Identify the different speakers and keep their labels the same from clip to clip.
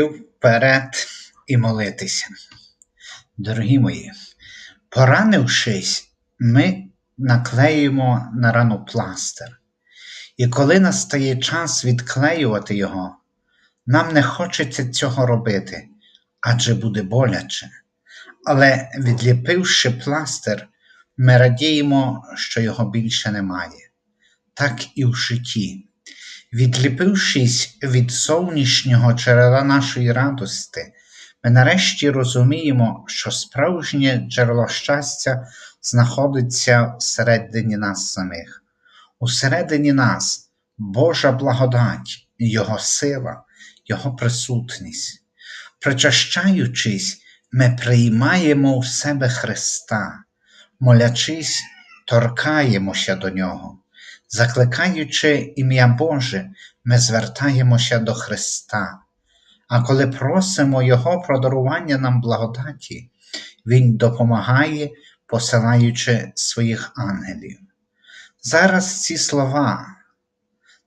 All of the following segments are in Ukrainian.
Speaker 1: вперед і молитися. Дорогі мої, поранившись, ми наклеїмо на рану пластир. І коли настає час відклеювати його, нам не хочеться цього робити, адже буде боляче. Але відліпивши пластир, ми радіємо, що його більше немає. Так і в житті. Відліпившись від зовнішнього джерела нашої радости, ми нарешті розуміємо, що справжнє джерело щастя знаходиться всередині нас самих. Усередині нас Божа благодать, Його сила, Його присутність. Причащаючись, ми приймаємо в себе Христа, молячись, торкаємося до Нього. Закликаючи ім'я Боже, ми звертаємося до Христа. А коли просимо Його про дарування нам благодаті, Він допомагає, посилаючи своїх ангелів. Зараз ці слова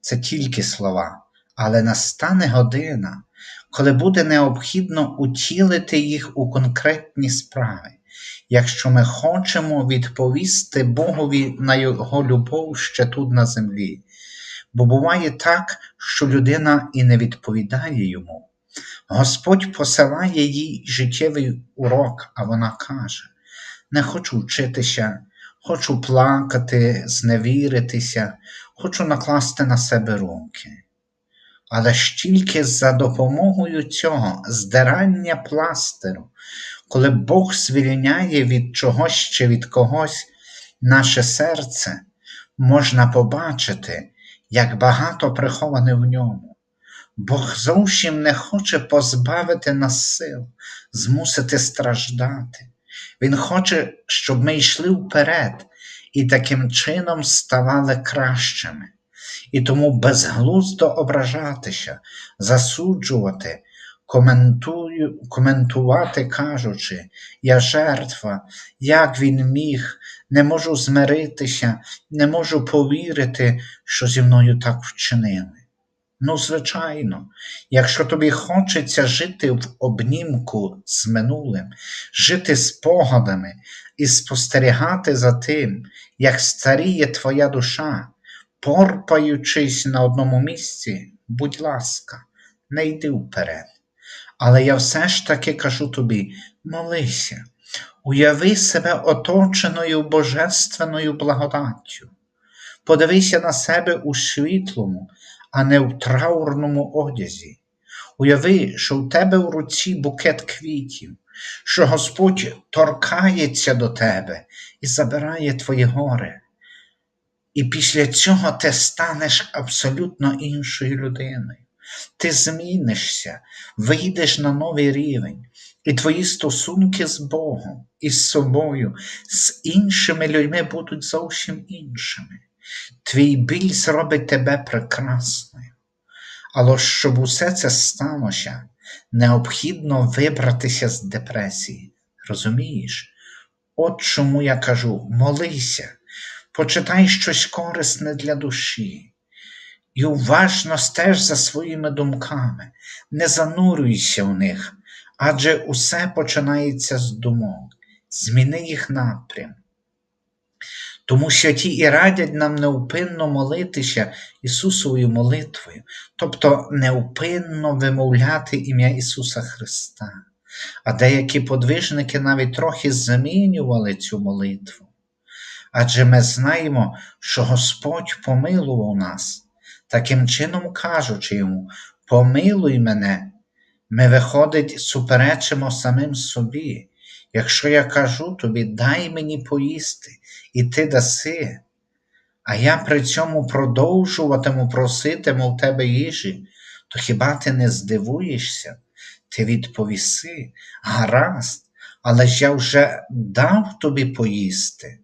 Speaker 1: це тільки слова, але настане година, коли буде необхідно утілити їх у конкретні справи, якщо ми хочемо відповісти Богові на Його любов ще тут на землі. Бо буває так, що людина і не відповідає йому. Господь посилає їй життєвий урок, а вона каже: Не хочу вчитися, хочу плакати, зневіритися, хочу накласти на себе руки. Але ж тільки за допомогою цього здирання пластиру, коли Бог звільняє від чогось чи від когось наше серце, можна побачити, як багато приховане в ньому. Бог зовсім не хоче позбавити нас сил, змусити страждати. Він хоче, щоб ми йшли вперед і таким чином ставали кращими. І тому безглуздо ображатися, засуджувати, коментую, коментувати, кажучи, я жертва, як він міг, не можу змиритися, не можу повірити, що зі мною так вчинили. Ну, звичайно, якщо тобі хочеться жити в обнімку з минулим, жити спогадами і спостерігати за тим, як старіє твоя душа, порпаючись на одному місці, будь ласка, не йди вперед. Але я все ж таки кажу тобі: молися, уяви себе оточеною божественною благодаттю, подивися на себе у світлому, а не в траурному одязі. Уяви, що в тебе в руці букет квітів, що Господь торкається до тебе і забирає твоє горе. І після цього ти станеш абсолютно іншою людиною. Ти змінишся, вийдеш на новий рівень, і твої стосунки з Богом і з собою, з іншими людьми будуть зовсім іншими. Твій біль зробить тебе прекрасною. Але щоб усе це сталося, необхідно вибратися з депресії. Розумієш? От чому я кажу: молися, почитай щось корисне для душі. І уважно стеж за своїми думками, не занурюйся в них, адже усе починається з думок, зміни їх напрям. Тому святі і радять нам неупинно молитися Ісусовою молитвою, тобто неупинно вимовляти ім'я Ісуса Христа. А деякі подвижники навіть трохи змінювали цю молитву. Адже ми знаємо, що Господь помилував нас, таким чином кажучи йому, помилуй мене, ми, виходить, суперечимо самим собі. Якщо я кажу тобі, дай мені поїсти, і ти даси, а я при цьому продовжуватиму проситиму в тебе їжі, то хіба ти не здивуєшся? Ти відповіси, гаразд, але ж я вже дав тобі поїсти.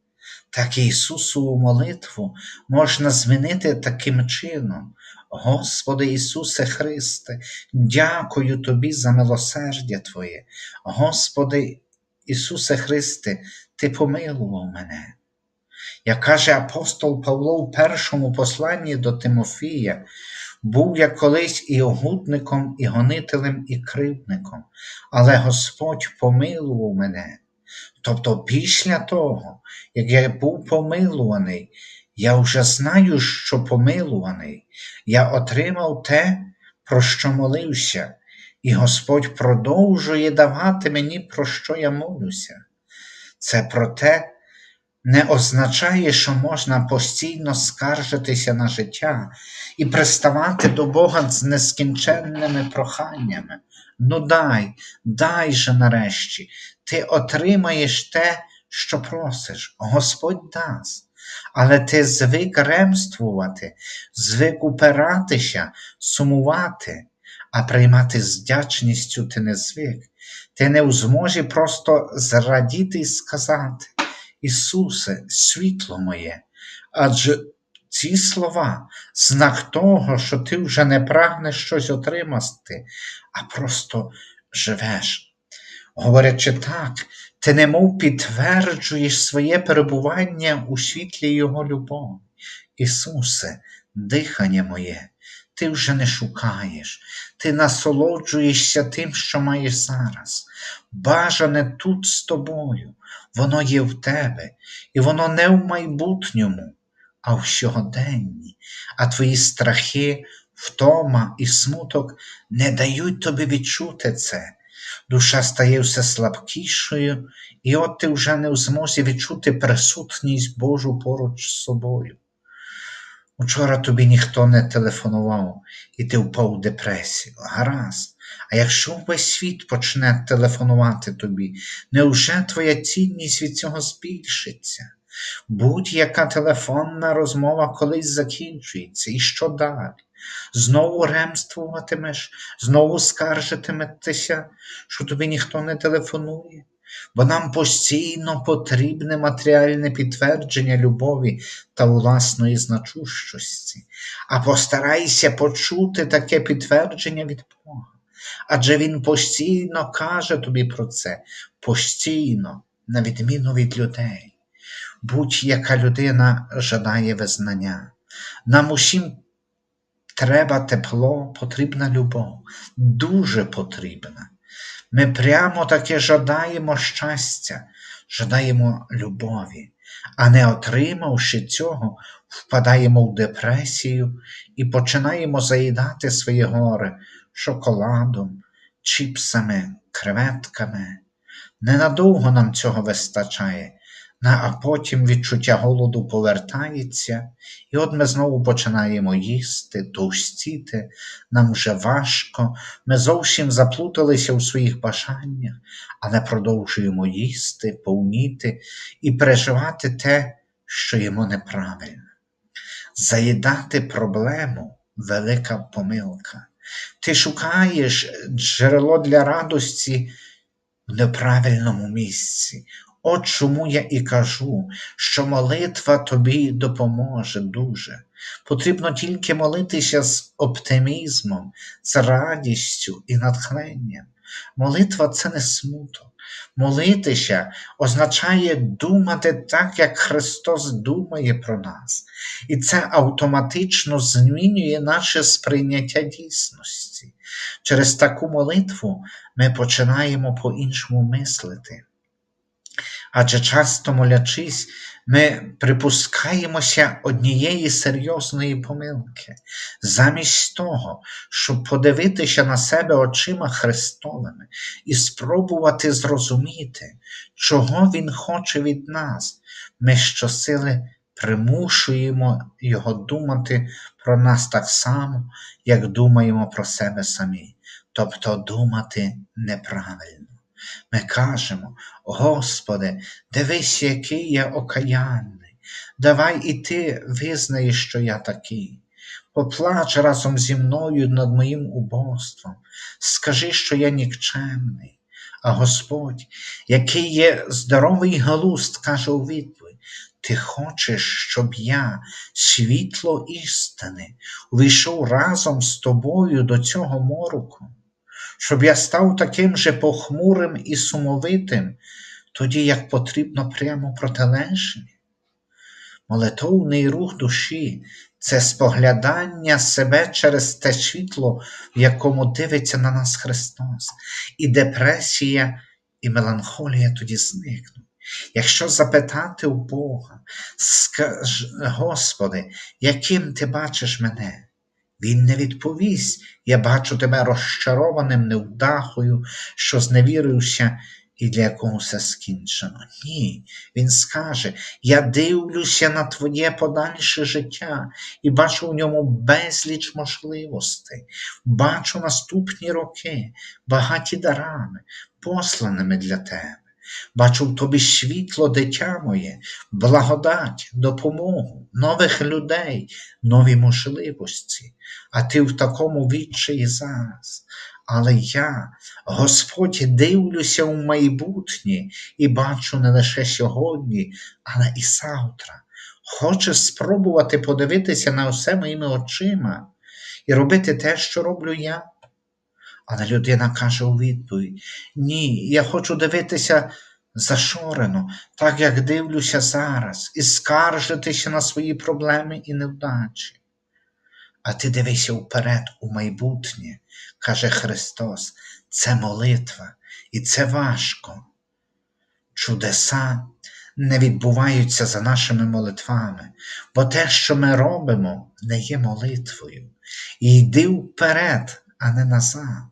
Speaker 1: Так Ісусову молитву можна змінити таким чином. Господи Ісусе Христе, дякую Тобі за милосердя Твоє. Господи Ісусе Христе, Ти помилував мене. Як каже апостол Павло в першому посланні до Тимофія, Був я колись і огудником, і гонителем, і кривдником, але Господь помилував мене. Тобто, після того, як я був помилуваний, я вже знаю, що помилуваний, я отримав те, про що молився, і Господь продовжує давати мені, про що я молюся. Це проте не означає, що можна постійно скаржитися на життя і приставати до Бога з нескінченними проханнями. Ну дай, дай же нарешті, ти отримаєш те, що просиш, Господь дасть. Але ти звик ремствувати, звик упиратися, сумувати, а приймати з вдячністю ти не звик. Ти не в змозі просто зрадіти і сказати: Ісусе, світло моє, адже ці слова знак того, що ти вже не прагнеш щось отримати, а просто живеш. Говорячи так, ти немов підтверджуєш своє перебування у світлі Його любові. Ісусе, дихання моє, ти вже не шукаєш, ти насолоджуєшся тим, що маєш зараз. Бажане тут з тобою, воно є в тебе, і воно не в майбутньому, а в сьогоденні, а твої страхи, втома і смуток не дають тобі відчути це. Душа стає все слабкішою, і от ти вже не в змозі відчути присутність Божу поруч з собою. Учора тобі ніхто не телефонував, і ти впав у депресію. Гаразд. А якщо весь світ почне телефонувати тобі, невже твоя цінність від цього збільшиться? Будь-яка телефонна розмова колись закінчується, і що далі? Знову ремствуватимеш, знову скаржитиметеся, що тобі ніхто не телефонує, бо нам постійно потрібне матеріальне підтвердження любові та власної значущості, а постарайся почути таке підтвердження від Бога. Адже Він постійно каже тобі про це, постійно, на відміну від людей. Будь-яка людина жадає визнання. Нам усім треба тепло, потрібна любов, дуже потрібна. Ми прямо таки жадаємо щастя, жадаємо любові, а не отримавши цього, впадаємо в депресію і починаємо заїдати своє горе шоколадом, чіпсами, креветками. Ненадовго нам цього вистачає, а потім відчуття голоду повертається, і от ми знову починаємо їсти, товстіти, нам вже важко, ми зовсім заплуталися у своїх бажаннях, але продовжуємо їсти, повніти і переживати те, що йому неправильно. Заїдати проблему велика помилка. Ти шукаєш джерело для радості в неправильному місці. От чому я і кажу, що молитва тобі допоможе дуже. Потрібно тільки молитися з оптимізмом, з радістю і натхненням. Молитва це не смуток. Молитися означає думати так, як Христос думає про нас, і це автоматично змінює наше сприйняття дійсності. Через таку молитву ми починаємо по-іншому мислити. Адже часто молячись, ми припускаємося однієї серйозної помилки, замість того, щоб подивитися на себе очима Христовими і спробувати зрозуміти, чого Він хоче від нас, ми щосили примушуємо Його думати про нас так само, як думаємо про себе самі, тобто думати неправильно. Ми кажемо, Господи, дивись, який я окаянний, давай і ти визнаєш, що я такий. Поплач разом зі мною над моїм убоством, скажи, що я нікчемний. А Господь, який є здоровий глузд, каже у відповідь, ти хочеш, щоб я, світло істини, увійшов разом з тобою до цього мороку щоб я став таким же похмурим і сумовитим, тоді як потрібно прямо протилежне. Молитовний рух душі це споглядання себе через те світло, в якому дивиться на нас Христос, і депресія, і меланхолія тоді зникнуть. Якщо запитати у Бога, скаж, Господи, яким ти бачиш мене? Він не відповість, я бачу тебе розчарованим невдахою, що зневірився і для якого все скінчено. Ні, він скаже: Я дивлюся на твоє подальше життя і бачу в ньому безліч можливостей, бачу наступні роки, багаті дарами, посланими для тебе. Бачу в тобі світло, дитя моє, благодать, допомогу, нових людей, нові можливості, а ти в такому відчаї зараз. Але я, Господь, дивлюся у майбутнє і бачу не лише сьогодні, але і завтра. Хочу спробувати подивитися на все моїми очима і робити те, що роблю я. Але людина каже у відповідь: Ні, я хочу дивитися зашорено, так як дивлюся зараз, і скаржитися на свої проблеми і невдачі. А ти дивися вперед у майбутнє, каже Христос, це молитва, і це важко. Чудеса не відбуваються за нашими молитвами, бо те, що ми робимо, не є молитвою. І йди вперед, а не назад.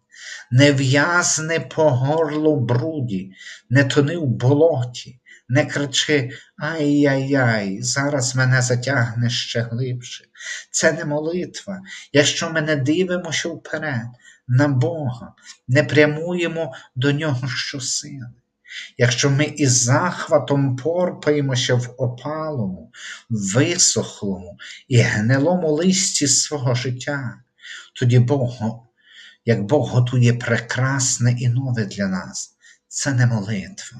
Speaker 1: Не в'язни по горлу бруді, не тони в болоті, не кричи Ай-яй-яй, зараз мене затягне ще глибше. Це не молитва, якщо ми не дивимося вперед на Бога, не прямуємо до Нього щосили. Якщо ми із захватом порпаємося в опалому, висохлому і гнилому листі свого життя, тоді Бог, як Бог готує прекрасне і нове для нас, це не молитва.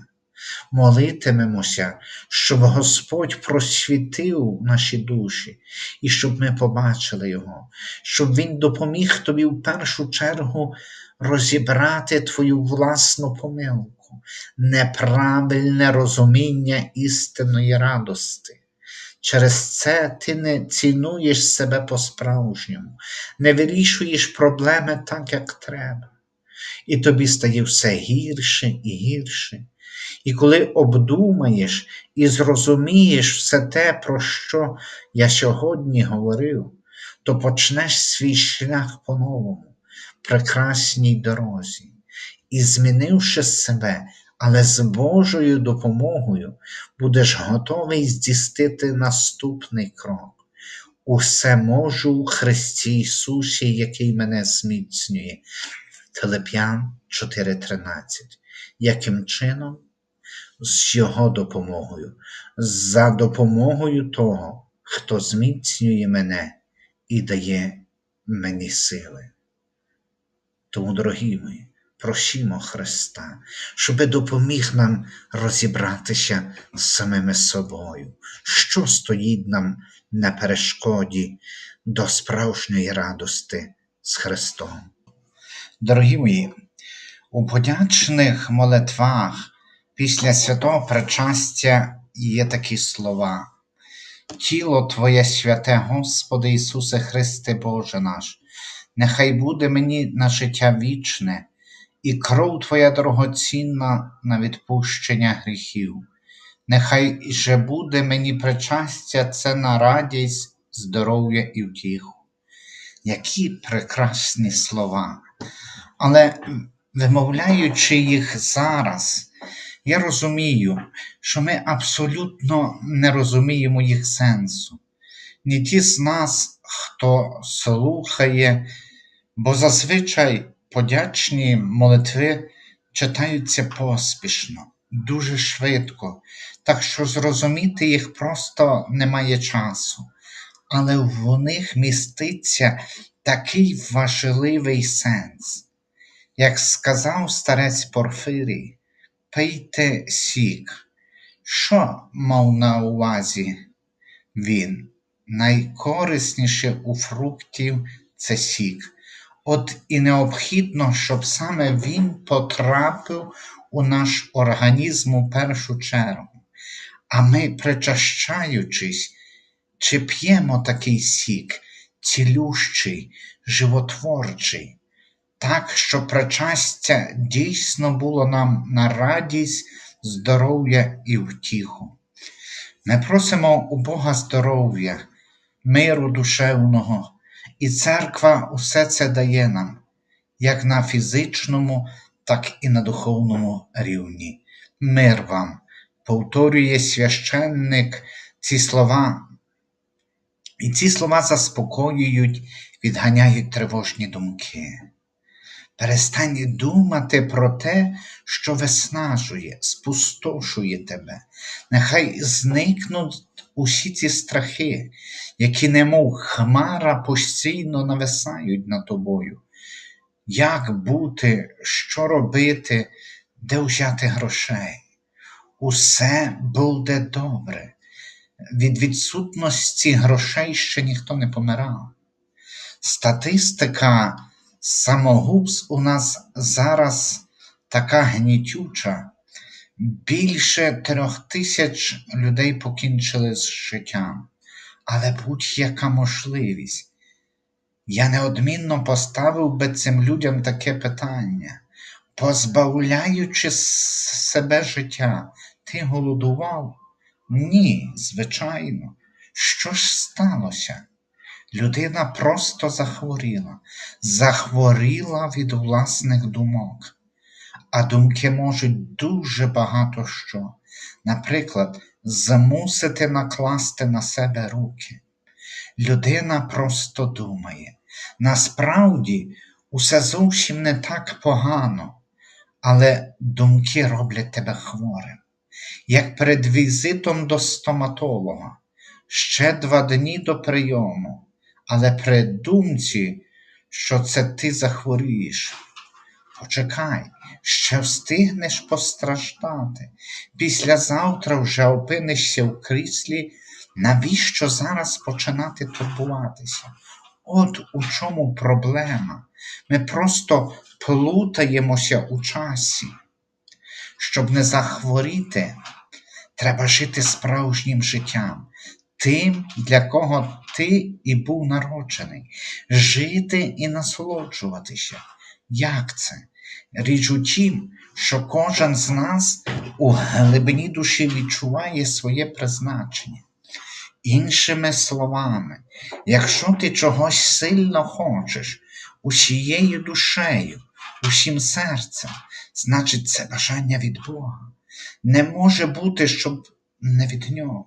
Speaker 1: Молитимемося, щоб Господь просвітив наші душі і щоб ми побачили Його, щоб Він допоміг тобі в першу чергу розібрати твою власну помилку, неправильне розуміння істинної радости. Через це ти не цінуєш себе по-справжньому, не вирішуєш проблеми так, як треба. І тобі стає все гірше і гірше. І коли обдумаєш і зрозумієш все те, про що я сьогодні говорив, то почнеш свій шлях по-новому, прекрасній дорозі, і, змінивши себе, але з Божою допомогою, будеш готовий здійснити наступний крок. Усе можу в Христі Ісусі, який мене зміцнює. Филип'ян 4:13. Яким чином? З його допомогою, за допомогою того, хто зміцнює мене і дає мені сили. Тому, дорогі мої, просімо Христа, щоби допоміг нам розібратися з самими собою, що стоїть нам на перешкоді до справжньої радости з Христом. Дорогі мої, у подячних молитвах після святого причастя є такі слова. Тіло Твоє святе, Господи Ісусе Христе Боже наш, нехай буде мені на життя вічне, і кров Твоя дорогоцінна на відпущення гріхів. Нехай же буде мені причастя це на радість, здоров'я і втіху. Які прекрасні слова! Але вимовляючи їх зараз, я розумію, що ми абсолютно не розуміємо їх сенсу. Ні ті з нас, хто слухає, бо зазвичай подячні молитви читаються поспішно, дуже швидко, так що зрозуміти їх просто немає часу. Але в них міститься такий важливий сенс. Як сказав старець Порфирій, пийте сік. Що мав на увазі він? Найкорисніше у фруктів це сік. От і необхідно, щоб саме він потрапив у наш організм у першу чергу. А ми, причащаючись, чи п'ємо такий сік, цілющий, животворчий, так, що причастя дійсно було нам на радість, здоров'я і втіху. Ми просимо у Бога здоров'я, миру душевного, і церква усе це дає нам, як на фізичному, так і на духовному рівні. Мир вам, повторює священник ці слова, і ці слова заспокоюють, відганяють тривожні думки. Перестань думати про те, що виснажує, спустошує тебе. Нехай зникнуть усі ці страхи, які, немов хмара, постійно нависають над тобою. Як бути, що робити, де взяти грошей? Усе буде добре. Від відсутності грошей ще ніхто не помирав. Статистика самогубств у нас зараз така гнітюча. Більше трьох тисяч людей покінчили з життям, але будь-яка можливість. Я неодмінно поставив би цим людям таке питання, позбавляючи себе життя, ти голодував? Ні, звичайно. Що ж сталося? Людина просто захворіла, захворіла від власних думок. А думки можуть дуже багато що. Наприклад, змусити накласти на себе руки. Людина просто думає. Насправді, усе зовсім не так погано, але думки роблять тебе хворим. Як перед візитом до стоматолога, ще два дні до прийому але при думці, що це ти захворієш. Почекай, ще встигнеш постраждати. Післязавтра вже опинишся в кріслі, навіщо зараз починати турбуватися? От у чому проблема. Ми просто плутаємося у часі. Щоб не захворіти, треба жити справжнім життям, тим, для кого ти і був народжений, жити і насолоджуватися. Як це? Річ у тім, що кожен з нас у глибині душі відчуває своє призначення. Іншими словами, якщо ти чогось сильно хочеш, усією душею, усім серцем, значить це бажання від Бога. Не може бути, щоб не від Нього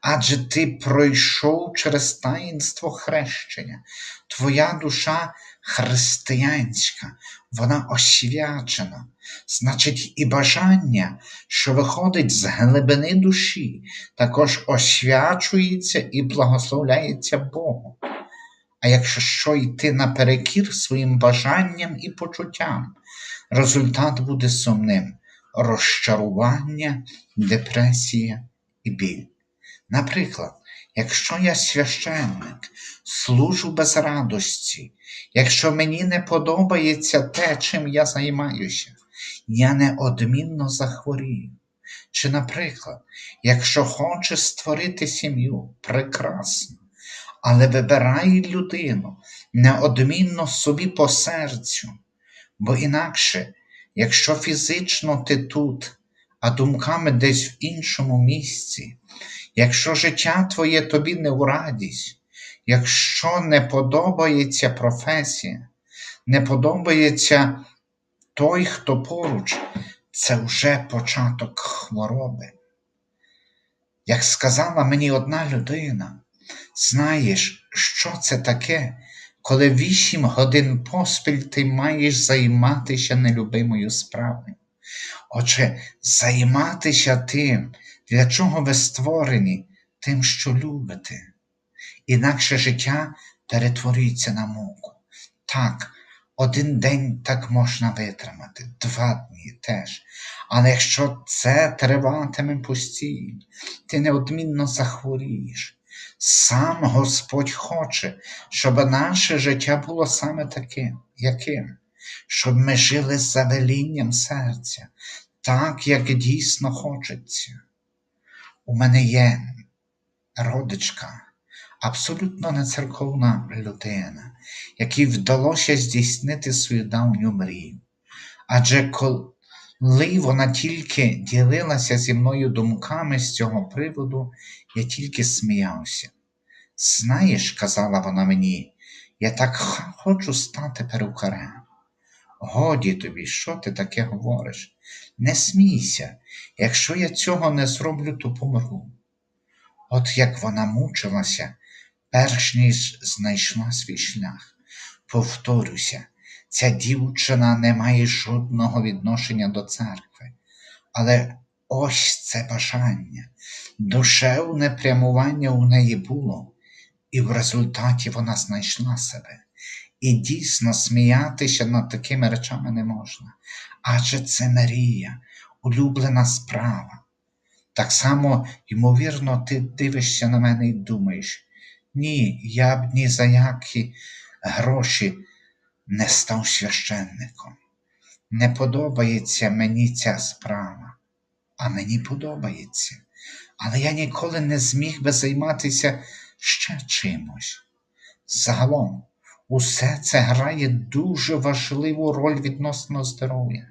Speaker 1: адже ти пройшов через таїнство хрещення, твоя душа християнська, вона освячена, значить, і бажання, що виходить з глибини душі, також освячується і благословляється Богом. А якщо що йти наперекір своїм бажанням і почуттям, результат буде сумним розчарування, депресія і біль. Наприклад, якщо я священник, служу без радості, якщо мені не подобається те, чим я займаюся, я неодмінно захворію. Чи, наприклад, якщо хочеш створити сім'ю, прекрасно, але вибирай людину неодмінно собі по серцю, бо інакше, якщо фізично ти тут, а думками десь в іншому місці, Якщо життя твоє тобі не в радість, якщо не подобається професія, не подобається той, хто поруч, це вже початок хвороби. Як сказала мені одна людина, знаєш, що це таке, коли вісім годин поспіль ти маєш займатися нелюбимою справою? Отже, займатися тим, для чого ви створені тим, що любите? Інакше життя перетворюється на муку. Так, один день так можна витримати, два дні теж. Але якщо це триватиме постійно, ти неодмінно захворієш. Сам Господь хоче, щоб наше життя було саме таким, яким, щоб ми жили за велінням серця, так, як дійсно хочеться. У мене є родичка, абсолютно не церковна людина, якій вдалося здійснити свою давню мрію. Адже коли вона тільки ділилася зі мною думками з цього приводу, я тільки сміявся. Знаєш, казала вона мені, я так хочу стати перукарем. Годі тобі, що ти таке говориш? Не смійся, якщо я цього не зроблю, то помру. От як вона мучилася, перш ніж знайшла свій шлях. Повторюся, ця дівчина не має жодного відношення до церкви. Але ось це бажання, душевне прямування у неї було, і в результаті вона знайшла себе. І дійсно сміятися над такими речами не можна. Адже це Марія, улюблена справа. Так само, ймовірно, ти дивишся на мене і думаєш, ні, я б ні за які гроші не став священником. Не подобається мені ця справа, а мені подобається. Але я ніколи не зміг би займатися ще чимось. Загалом, усе це грає дуже важливу роль відносно здоров'я.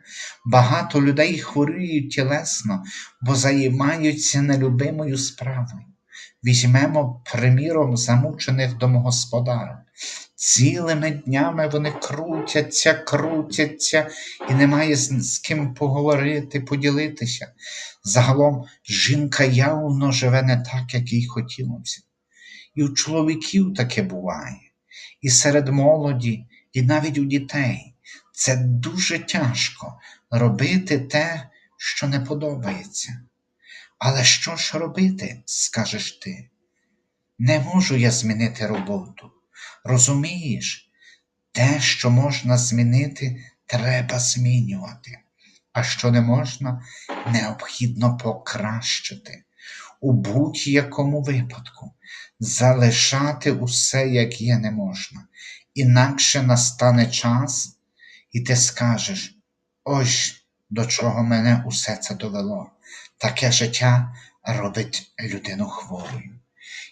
Speaker 1: Багато людей хворіють тілесно, бо займаються нелюбимою справою. Візьмемо, приміром, замучених домогосподарів. Цілими днями вони крутяться, крутяться, і немає з, ким поговорити, поділитися. Загалом жінка явно живе не так, як їй хотілося. І у чоловіків таке буває, і серед молоді, і навіть у дітей. Це дуже тяжко робити те, що не подобається. Але що ж робити, скажеш ти? Не можу я змінити роботу. Розумієш, те, що можна змінити, треба змінювати, а що не можна, необхідно покращити. У будь-якому випадку залишати усе, як є, не можна. Інакше настане час, і ти скажеш: ось до чого мене усе це довело. Таке життя робить людину хворою.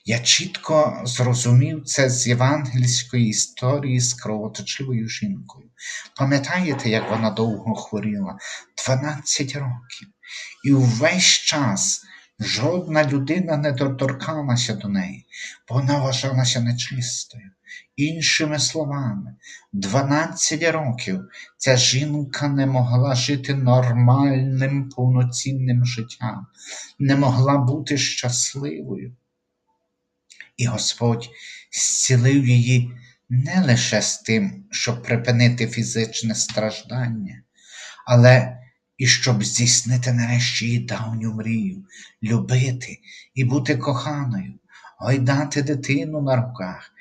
Speaker 1: Я чітко зрозумів це з євангельської історії з кровоточивою жінкою. Пам'ятаєте, як вона довго хворіла? 12 років. І увесь час жодна людина не доторкалася до неї, бо вона вважалася нечистою. Іншими словами, 12 років ця жінка не могла жити нормальним повноцінним життям, не могла бути щасливою. І Господь зцілив її не лише з тим, щоб припинити фізичне страждання, але і щоб здійснити нарешті її давню мрію, любити і бути коханою, гойдати дитину на руках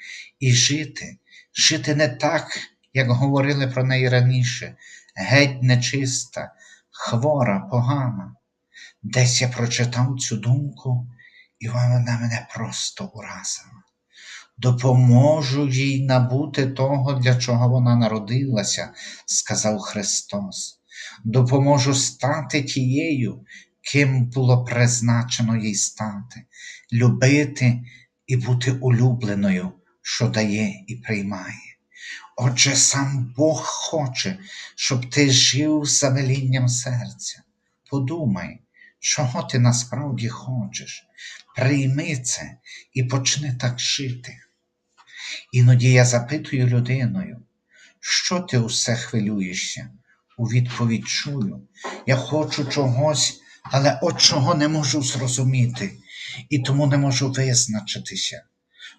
Speaker 1: і жити, жити не так, як говорили про неї раніше, геть нечиста, хвора, погана. Десь я прочитав цю думку, і вона мене просто уразила. Допоможу їй набути того, для чого вона народилася, сказав Христос. Допоможу стати тією, ким було призначено їй стати, любити і бути улюбленою, що дає і приймає. Отже, сам Бог хоче, щоб ти жив за велінням серця. Подумай, чого ти насправді хочеш. Прийми це і почни так жити. Іноді я запитую людиною, що ти усе хвилюєшся? У відповідь чую, я хочу чогось, але от чого не можу зрозуміти, і тому не можу визначитися.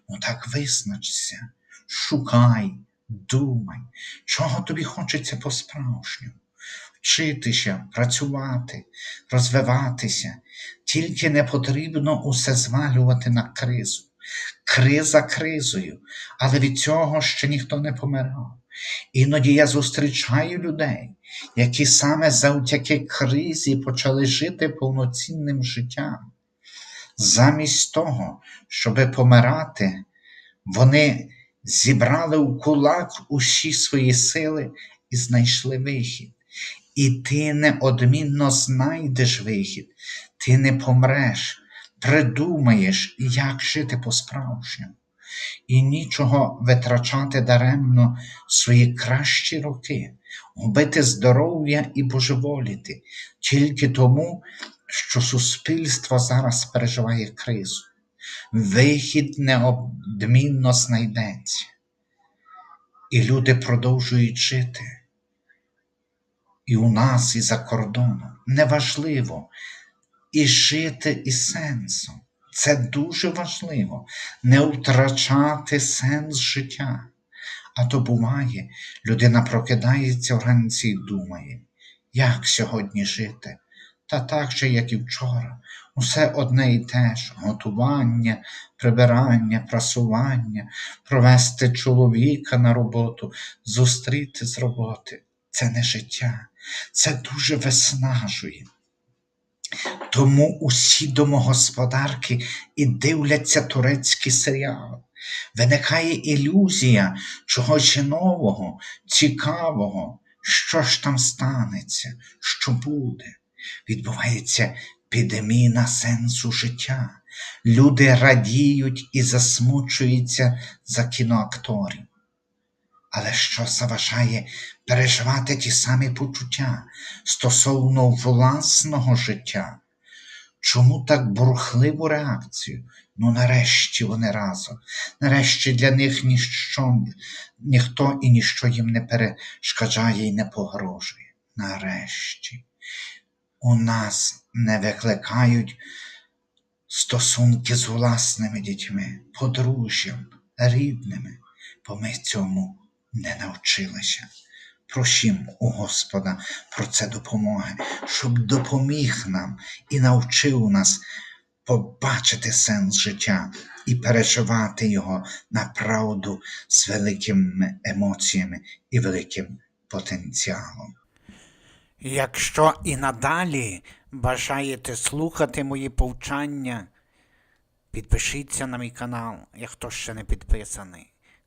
Speaker 1: Ну так визначся, шукай, думай, чого тобі хочеться по-справжньому. Вчитися, працювати, розвиватися, тільки не потрібно усе звалювати на кризу. Криза кризою, але від цього ще ніхто не помирав. Іноді я зустрічаю людей, які саме завдяки кризі почали жити повноцінним життям. Замість того, щоби помирати, вони зібрали у кулак усі свої сили і знайшли вихід. І ти неодмінно знайдеш вихід, ти не помреш, придумаєш, як жити по-справжньому. І нічого витрачати даремно свої кращі роки, губити здоров'я і божеволіти тільки тому, що суспільство зараз переживає кризу. Вихід неодмінно знайдеться, і люди продовжують жити. І у нас, і за кордоном. Неважливо і жити із сенсом. Це дуже важливо не втрачати сенс життя. А то буває, людина прокидається вранці і думає, як сьогодні жити? Та так же, як і вчора, усе одне і те ж готування, прибирання, прасування, провести чоловіка на роботу, зустріти з роботи. Це не життя, це дуже виснажує. Тому усі домогосподарки і дивляться турецькі серіали. Виникає ілюзія чогось нового, цікавого, що ж там станеться, що буде. Відбувається підміна сенсу життя. Люди радіють і засмучуються за кіноакторів. Але що заважає переживати ті самі почуття стосовно власного життя? Чому так бурхливу реакцію? Ну, нарешті вони разом. Нарешті для них ніщо, ніхто і ніщо їм не перешкоджає і не погрожує. Нарешті. У нас не викликають стосунки з власними дітьми, подружжям, рідними, бо ми цьому не навчилися. Просім у Господа про це допомоги, щоб допоміг нам і навчив нас побачити сенс життя і переживати його направду з великими емоціями і великим потенціалом.
Speaker 2: Якщо і надалі бажаєте слухати мої повчання, підпишіться на мій канал, як хто ще не підписаний.